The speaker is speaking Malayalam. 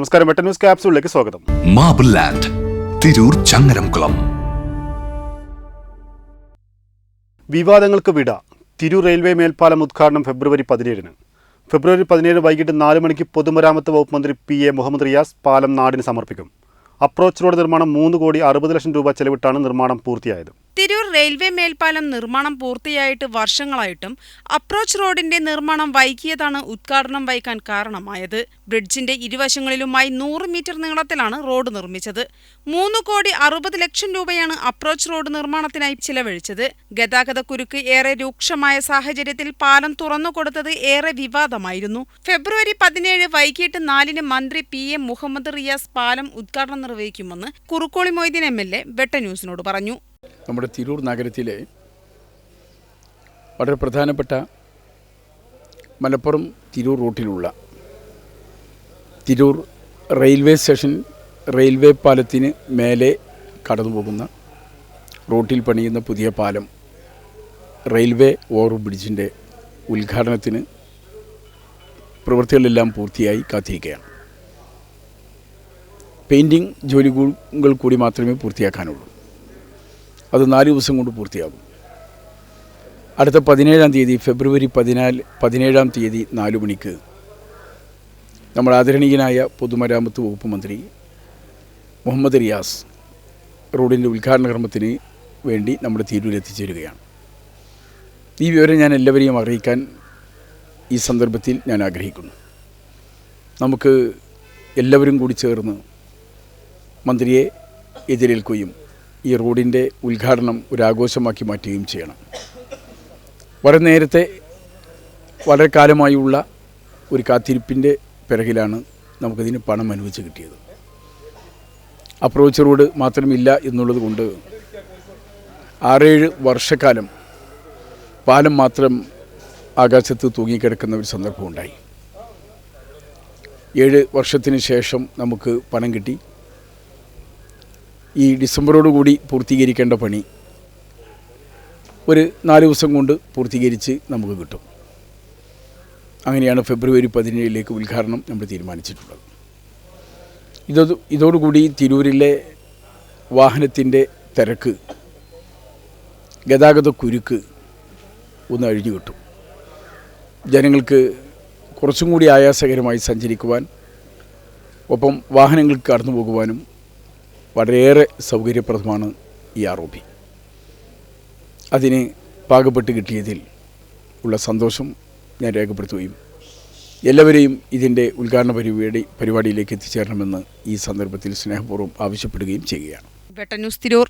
നമസ്കാരം. വെട്ട ന്യൂസ് ക്യാപ്സൂളിലേക്ക് സ്വാഗതം. Marble land Tirur Changaramkulam. വിവാദങ്ങൾക്ക് വിട. തിരൂർ റെയിൽവേ മേൽപ്പാലം ഉദ്ഘാടനം ഫെബ്രുവരി പതിനേഴിന്. ഫെബ്രുവരി പതിനേഴ് വൈകിട്ട് നാല് മണിക്ക് പൊതുമരാമത്ത് വകുപ്പ് മന്ത്രി പി എ മുഹമ്മദ് റിയാസ് പാലം നാടിന് സമർപ്പിക്കും. അപ്രോച്ച് റോഡ് നിർമ്മാണം മൂന്ന് കോടി അറുപത് ലക്ഷം രൂപ ചെലവിട്ടാണ് നിർമ്മാണം പൂർത്തിയായത്. തിരൂർ റെയിൽവേ മേൽപ്പാലം നിർമ്മാണം പൂർത്തിയായിട്ട് വർഷങ്ങളായിട്ടും അപ്രോച്ച് റോഡിന്റെ നിർമ്മാണം വൈകിയതാണ് ഉദ്ഘാടനം വൈകാൻ കാരണമായത്. ബ്രിഡ്ജിന്റെ ഇരുവശങ്ങളിലുമായി നൂറ് മീറ്റർ നീളത്തിലാണ് റോഡ് നിർമ്മിച്ചത്. മൂന്ന് കോടി അറുപത് ലക്ഷം രൂപയാണ് അപ്രോച്ച് റോഡ് നിർമ്മാണത്തിനായി ചിലവഴിച്ചത്. ഗതാഗത കുരുക്ക് ഏറെ രൂക്ഷമായ സാഹചര്യത്തിൽ പാലം തുറന്നുകൊടുത്തത് ഏറെ വിവാദമായിരുന്നു. ഫെബ്രുവരി പതിനേഴ് വൈകിട്ട് നാലിന് മന്ത്രി പി എം മുഹമ്മദ് റിയാസ് പാലം ഉദ്ഘാടനം നിർവഹിക്കുമെന്ന് Kurukkoli Moideen M L A Vetta ന്യൂസിനോട് പറഞ്ഞു. നമ്മുടെ തിരൂർ നഗരത്തിലെ വളരെ പ്രധാനപ്പെട്ട മലപ്പുറം തിരൂർ റൂട്ടിലുള്ള തിരൂർ റെയിൽവേ സ്റ്റേഷൻ റെയിൽവേ പാലത്തിന് മേലെ കടന്നു പോകുന്ന റൂട്ടിൽ പണിയുന്ന പുതിയ പാലം റെയിൽവേ ഓവർ ബ്രിഡ്ജിന്റെ ഉദ്ഘാടനത്തിന് പ്രവൃത്തികളെല്ലാം പൂർത്തിയായി കാത്തിരിക്കുകയാണ്. പെയിന്റിങ് ജോലികൾ കൂടി മാത്രമേ പൂർത്തിയാക്കാനുള്ളൂ. അത് നാല് ദിവസം കൊണ്ട് പൂർത്തിയാകും. അടുത്ത പതിനേഴാം തീയതി ഫെബ്രുവരി പതിനാല് പതിനേഴാം തീയതി നാലു മണിക്ക് നമ്മുടെ ആദരണീയനായ പൊതുമരാമത്ത് വകുപ്പ് മന്ത്രി മുഹമ്മദ് റിയാസ് റോഡിന്റെ ഉദ്ഘാടന കർമ്മത്തിന് വേണ്ടി നമ്മുടെ തിരൂരിൽ എത്തിച്ചേരുകയാണ്. ഈ വിവരം ഞാൻ എല്ലാവരെയും അറിയിക്കാൻ ഈ സന്ദർഭത്തിൽ ഞാൻ ആഗ്രഹിക്കുന്നു. നമുക്ക് എല്ലാവരും കൂടി ചേർന്ന് മന്ത്രിയെ എതിരേൽക്കുകയും ഈ റോഡിന്റെ ഉദ്ഘാടനം ഒരു ആഘോഷമാക്കി മാറ്റുകയും ചെയ്യണം. വളരെ നേരത്തെ വളരെ കാലമായുള്ള ഒരു കാത്തിരിപ്പിന്റെ പിറകിലാണ് നമുക്കതിന് പണം അനുവദിച്ച് കിട്ടിയത്. അപ്രോച്ച് റോഡ് മാത്രമില്ല എന്നുള്ളത് കൊണ്ട് ആറേഴ് വർഷക്കാലം പാലം മാത്രം ആകാശത്ത് തൂങ്ങിക്കിടക്കുന്ന ഒരു സന്ദർഭമുണ്ടായി. ഏഴ് വർഷത്തിന് ശേഷം നമുക്ക് പണം കിട്ടി. ഈ ഡിസംബറോട് കൂടി പൂർത്തീകരിക്കേണ്ട പണി ഒരു നാല് ദിവസം കൊണ്ട് പൂർത്തീകരിച്ച് നമുക്ക് കിട്ടും. അങ്ങനെയാണ് ഫെബ്രുവരി പതിനേഴിലേക്ക് ഉദ്ഘാടനം നമ്മൾ തീരുമാനിച്ചിട്ടുള്ളത്. ഇതോ ഇതോടുകൂടി തിരൂരിലെ വാഹനത്തിന്റെ തിരക്ക് ഗതാഗത കുരുക്ക് ഒന്ന് അഴിഞ്ഞു കിട്ടും. ജനങ്ങൾക്ക് കുറച്ചും കൂടി ആയാസകരമായി സഞ്ചരിക്കുവാൻ ഒപ്പം വാഹനങ്ങൾക്ക് കടന്നു പോകുവാനും വളരെയേറെ സൗകര്യപ്രദമാണ് ഈ ആർ ഒ പി. അതിന് പാകപ്പെട്ട് കിട്ടിയതിൽ ഉള്ള സന്തോഷം ഞാൻ രേഖപ്പെടുത്തുകയും എല്ലാവരെയും ഇതിന്റെ ഉദ്ഘാടന പരിപാടി പരിപാടിയിലേക്ക് എത്തിച്ചേരണമെന്ന് ഈ സന്ദർഭത്തിൽ സ്നേഹപൂർവം ആവശ്യപ്പെടുകയും ചെയ്യുകയാണ്. തിരൂർ.